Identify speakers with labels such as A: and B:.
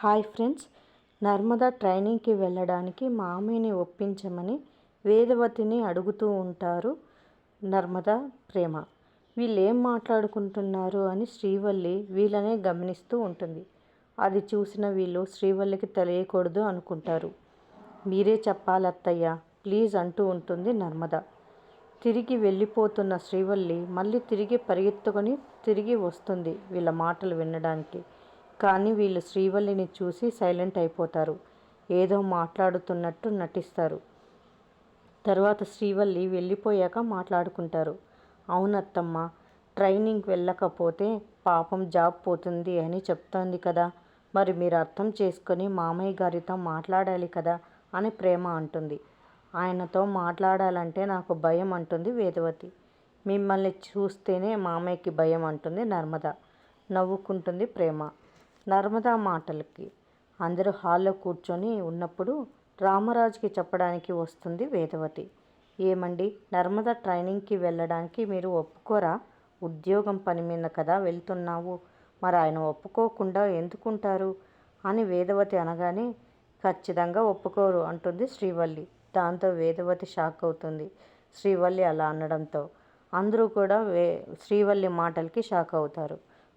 A: Hi friends Narmada ట్రైనింగ్కి వెళ్ళడానికి మామయ్యని ఒప్పించమని వేదవతిని అడుగుతూ ఉంటారు నర్మదా ప్రేమ. వీళ్ళు ఏం మాట్లాడుకుంటున్నారు అని శ్రీవల్లి వీళ్ళనే గమనిస్తూ ఉంటుంది. అది చూసిన వీళ్ళు శ్రీవల్లికి తెలియకూడదు అనుకుంటారు. మీరే చెప్పాలత్తయ్య ప్లీజ్ అంటూ ఉంటుంది నర్మద. తిరిగి వెళ్ళిపోతున్న శ్రీవల్లి మళ్ళీ తిరిగి పరిగెత్తుకొని తిరిగి వస్తుంది వీళ్ళ మాటలు వినడానికి. కానీ వీళ్ళు శ్రీవల్లిని చూసి సైలెంట్ అయిపోతారు. ఏదో మాట్లాడుతున్నట్టు నటిస్తారు. తర్వాత శ్రీవల్లి వెళ్ళిపోయాక మాట్లాడుకుంటారు. అవునత్తమ్మ ట్రైనింగ్ వెళ్ళకపోతే పాపం జాబ్ పోతుంది అని చెప్తోంది కదా. మరి మీరు అర్థం చేసుకొని మామయ్య గారితో మాట్లాడాలి కదా అని ప్రేమ అంటుంది. ఆయనతో మాట్లాడాలంటే నాకు భయం అంటుంది వేదవతి. మిమ్మల్ని చూస్తేనే మామయ్యకి భయం అంటుంది నర్మద. నవ్వుకుంటుంది ప్రేమ. నర్మదా మాటలకి. అందరూ హాల్లో కూర్చొని ఉన్నప్పుడు రామరాజుకి చెప్పడానికి వస్తుంది వేదవతి. ఏమండి? నర్మద ట్రైనింగ్కి వెళ్ళడానికి మీరు ఒప్పుకోరా? ఉద్యోగం పని మీద కదా వెళ్తున్నావు. మరి ఆయన ఒప్పుకోకుండా ఎందుకుంటారు? అని వేదవతి అనగానే ఖచ్చితంగా ఒప్పుకోరు అంటుంది శ్రీవల్లి. దాంతో వేదవతి షాక్ అవుతుంది. శ్రీవల్లి అలా అనడంతో. అందరూ కూడా వే శ్రీవల్లి మాటలకి షాక్ అవుతారు.